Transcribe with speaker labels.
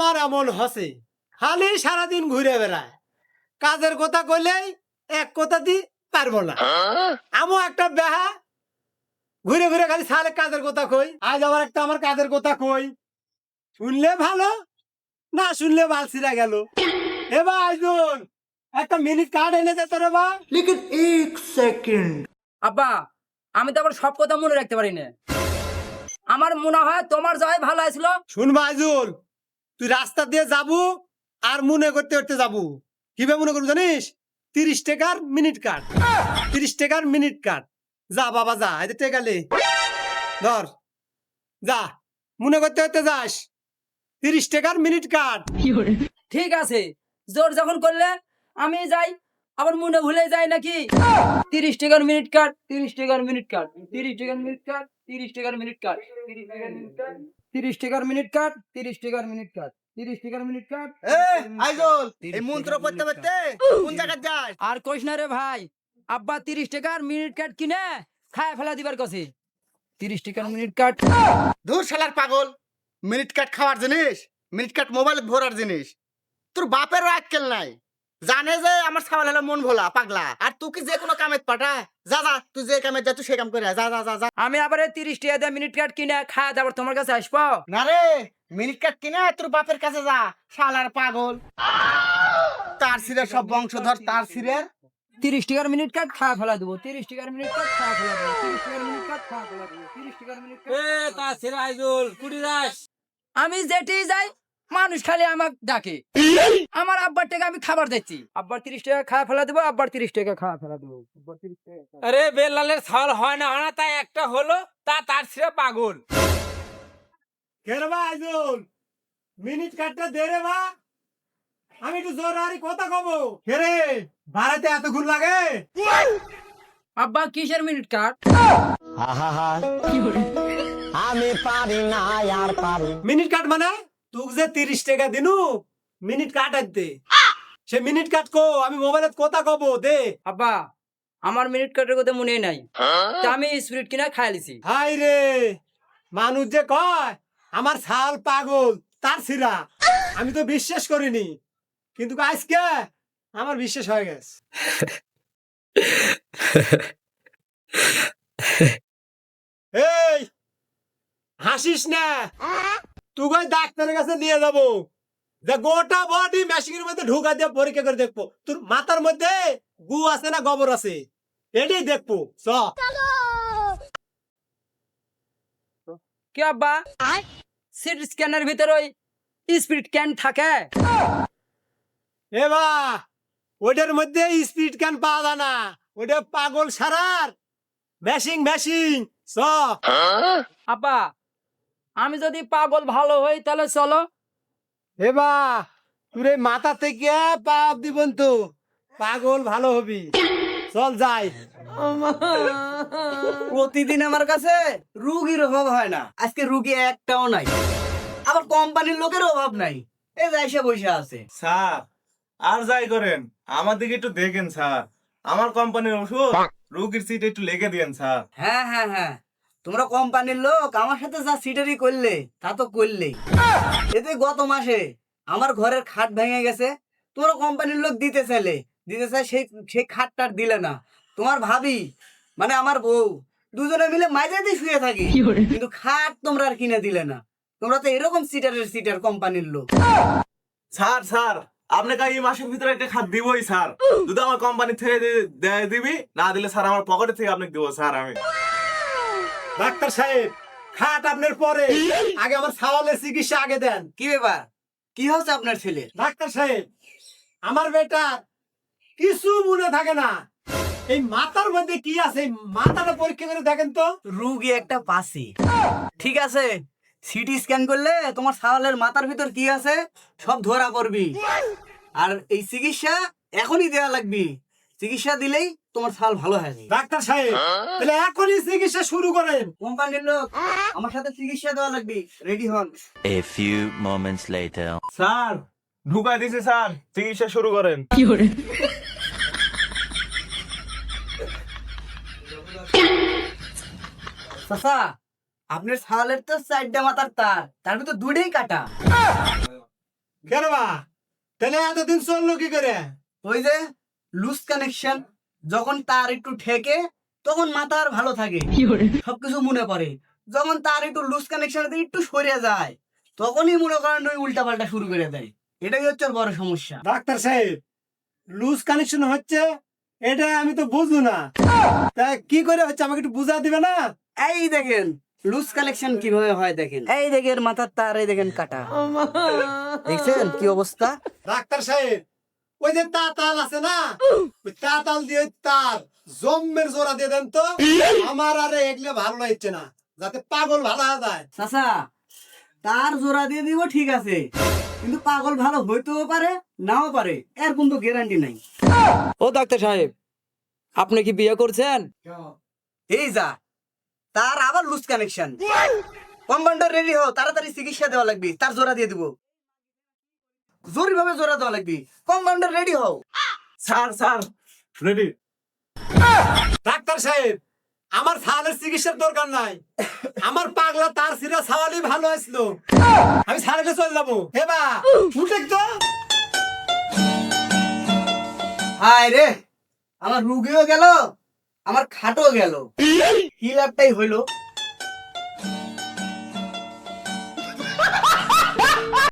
Speaker 1: আমার এমন হসে। খালি সারাদিন ঘুরে বেড়ায়। কাজের কথা কইলেই এক কথা দি পারব না। হ্যাঁ? আমও একটা বেহা। ঘুরে ঘুরে খালি সালে কাজের কথা কই আজ আবার একটা আমার কাজের কথা কই। শুনলে ভালো না শুনলে বালসিরা গেল। এবার আইজন একটা মিনিট কার্ড এনে দে তোরে বা।
Speaker 2: লিখিত এক সেকেন্ড।
Speaker 3: আব্বা আমি তো আবার সব কথা মনে রাখতে পারি না। আমার মনে হয় তোমার জয় ভালো আসলো
Speaker 1: শুন ভাইজুল তুই রাস্তা দিয়ে যাবু আর মনে করতে করতে যাবু। কীভাবে মনে করবি জানিস? তিরিশ টাকার মিনিট কাট তিরিশ টাকার মিনিট কাট যা বাবা, যা এতে টেকালে ধর। যা, মনে করতে করতে যাস। তিরিশ টাকার মিনিট কাট
Speaker 3: ঠিক আছে। জোর যখন করলে আমি যাই, আবার মনে ভুলে যাই নাকি? তিরিশ টাকার মিনিট কাট তিরিশ টাকার মিনিট কাট তিরিশ টাকার মিনিট কাট তিরিশ টাকার মিনিট কাট তিরিশ টাকার মিনিট কাট তিরিশ টাকার মিনিট কাট তিরিশ টাকার মিনিট কাট
Speaker 2: আইজল এই মন্ত্র পড়তে পড়তে কোন জায়গায় যাস?
Speaker 3: আর কইস না রে ভাই আব্বা তিরিশ টাকার মিনিট কাট কিনে খায় ফেলা দিবার কাছে তিরিশ টাকার মিনিট কাট।
Speaker 2: দূর শালার পাগল মিনিট কাট খাওয়ার জিনিস মিনিট কাট মোবাইল ভরার জিনিস। তোর বাপের আক্কেল নাই। জানে যে আমার ছাওয়াল হলো মন ভোলা পাগলা। আর তুই কি যে কোনো কামে পাঠা? যা যা তুই যে কামে যা তুই সে কাম করে যা যা যা যা।
Speaker 3: আমি আবার এই তিরিশ টাকা দিয়ে মিনিট কাট কিনে খায় তারপর তোমার কাছে আসব?
Speaker 2: না রে মিনিট কাট কিনে তোর বাপের কাছে যা। শালার পাগল। তার সিরের সব বংশধর তার সিরের?
Speaker 3: তিরিশ টাকার মিনিট কাট খাওয়া ফেলা দেবো তিরিশ টাকার মিনিট কাট খাওয়া ফেলা দেবো তিরিশ টাকার মিনিট কাট খাওয়া ফেলা দেবো তিরিশ টাকার মিনিট কাট আমি যেটি যাই মানুষ খালি আমাকে ডাকে। আমার আব্বার টাকা আমি খাবার দিচ্ছি। আব্বার তিরিশ টাকা খাওয়া ফেলা দেবো আব্বার তিরিশ টাকা খাওয়া ফেলা দেবো। আব্বার 30 টাকা
Speaker 4: আরে বেলালের ছাল হয় না হয় না তাই একটা হলো তা তার ছিল পাগল।
Speaker 1: কেন বা আইজুল? মিনিট কাটটা দে রে বা? আমি একটু জোর আরি কথা কব কেরে ভাড়াতে এতক্ষণ লাগে?
Speaker 3: আব্বা কিসের মিনিট কাট?
Speaker 1: আমি মিনিট কাট মানে? তুক যে তিরিশ টাকা দিনু মিনিট কাট দে সে মিনিট কাট কো আমি মোবাইলে কথা কব দে।
Speaker 3: আব্বা আমার মিনিট কাটের কথা মনে নাই। তা আমি স্পিরিট কিনা খাই লিছি
Speaker 1: হাই রে মানুষ যে কয় আমার ছাল পাগল তার সিরা আমি তো বিশ্বাস করিনি কিন্তু আজকে আমার বিশ্বাস হয়ে গেছে। এই হাসিস না। তুই ডাক্তারের কাছে নিয়ে যাব। যে গোটা বডি মেশিনের মধ্যে ঢুকা দিয়ে পরীক্ষা করে দেখব। তোর মাথার মধ্যে গু আছে না গোবর আছে? এটাই দেখব। চ।
Speaker 3: কি আব্বা? সিটি স্ক্যানের ভিতরে ওই স্পিরিট ক্যান থাকে।
Speaker 1: এবা ওইটার মধ্যে স্পিড ক্যান পাওয়া যায় না। ওটা পাগল সারার। ম্যাশিং ম্যাশিং চ।
Speaker 3: আব্বা আমি যদি পাগল ভালো হই তাহলে চলো।
Speaker 1: এবা তোর মাথা থেকে পাপ দিবন তো। পাগল ভালো হবি। চল যাই।
Speaker 5: প্রতিদিন আমার কাছে রুগীর অভাব হয় না। আজকে রুগী একটাও নাই। আবার কোম্পানির লোকের অভাব নাই। এই যে এসে বসে আছে।
Speaker 6: স্যার আর যাই করেন আমার দিকে একটু দেখেন স্যার। আমার কোম্পানির ওষুধ রোগীর সিট একটু লেগে দিয়েন স্যার।
Speaker 5: হ্যাঁ হ্যাঁ হ্যাঁ। তোমরা কোম্পানির লোক আমার সাথে যা সিটারি করলে তা তো করলেই এতে গত মাসে আমার ঘরের খাট ভেঙে গেছে তোমরা কোম্পানির লোক দিতে চাইলে। দিতে চাই সেই সেই খাটটার দিলে না। তোমার ভাবি মানে আমার বউ দুজনে মিলে মাঝে দিয়ে শুয়ে থাকি। কিন্তু খাট তোমরা আর কিনে দিলে না। তোমরা তো এরকম সিটারের সিটার কোম্পানির লোক।
Speaker 6: স্যার স্যার আপনাকে এই মাসের ভিতরে একটা খাত দিবই স্যার। যদি আমার কোম্পানি থেকে দিবি না দিলে স্যার আমার পকেটে থেকে আপনাকে দেবো স্যার আমি।
Speaker 1: ডাক্তার সাহেব খাট আপনার পরে। আগে আমার সাওয়ালের চিকিৎসা আগে দেন।
Speaker 5: কি ব্যাপার? কি হচ্ছে আপনার ছেলে
Speaker 1: ডাক্তার সাহেব আমার বেটা কিছু মনে থাকে না। এই মাথার মধ্যে কি আছে মাথাটা পরীক্ষা করে দেখেন তো।
Speaker 5: রুগী একটা পাশি। ঠিক আছে সিটি স্ক্যান করলে তোমার সাওয়ালের মাথার ভিতর কি আছে সব ধরা পড়বি। আর এই চিকিৎসা এখনই দেওয়া লাগবি। চিকিৎসা দিলেই তোমার ছাল ভালো হয়ে যাবে
Speaker 1: ডাক্তার সাহেব তাহলে এখনই চিকিৎসা শুরু করেন।
Speaker 5: কোম্পানির লোক আমার সাথে চিকিৎসা দেওয়া লাগবে। রেডি হন।
Speaker 7: A few moments later.
Speaker 6: Sir ঢুকাই দিছে স্যার চিকিৎসা শুরু করেন।
Speaker 5: কি করে চাচা আপনার ছালের তো চারটা মাথার তার তার ভিতর দুটোই কাটা।
Speaker 1: কেন বা তাহলে এতদিন চলল কি করে?
Speaker 5: ওই যে লুজ কানেকশন যখন তার একটু ঠেকে তখন মাথা আর ভালো থাকে। সবকিছু মনে পড়ে। যখন তার একটু লুজ কানেকশন একটু সরে যায় তখনই মনে করেন ওই উল্টা পাল্টা শুরু করে দেয়। এটাই হচ্ছে বড় সমস্যা।
Speaker 1: ডাক্তার সাহেব লুজ কানেকশন হচ্ছে এটা আমি তো বুঝব না। তা কি করে হচ্ছে আমাকে একটু বুঝা দিবে না?
Speaker 5: এই দেখেন লুজ কানেকশন কীভাবে হয় দেখেন। এই দেখেন মাথার তার এই দেখেন কাটা। দেখছেন কি অবস্থা?
Speaker 1: ডাক্তার সাহেব ওই যে তাতাল আছে না? ওই তাতাল দিয়ে তার জম্মের জোড়া দিয়ে দেন তো। আমার আর এগুলো ভালো লাগছে না। যাতে পাগল ভালো হয়ে যায়।
Speaker 5: চাচা তার জোড়া দিয়ে দিব ঠিক আছে। কিন্তু পাগল ভালো হইতেও পারে নাও পারে। এর কোনো গ্যারান্টি নাই।
Speaker 3: ও ডাক্তার সাহেব আপনি কি বিয়ে করছেন?
Speaker 5: এই যা তার আবার লুজ কানেকশন কম্পাউন্ডার রেডি হও তাড়াতাড়ি চিকিৎসা দেওয়া লাগবে তার জোড়া দিয়ে দিব। জরুরি ভাবে জোড়া দেওয়া লাগবে কম্পাউন্ডার রেডি হও।
Speaker 6: Sir sir. রেডি
Speaker 1: ডাক্তার সাহেব আমার ছালের চিকিৎসার দরকার নাই। আমার পাগলা তার সিরা ছাওয়ালি ভালো আসছিল আমি ছাড়াতে চলে যাব। হেবা উঠে তো
Speaker 5: হায় রে আমার রুগীও গেল আমার খাটও গেল। হিলাপটাই হইল।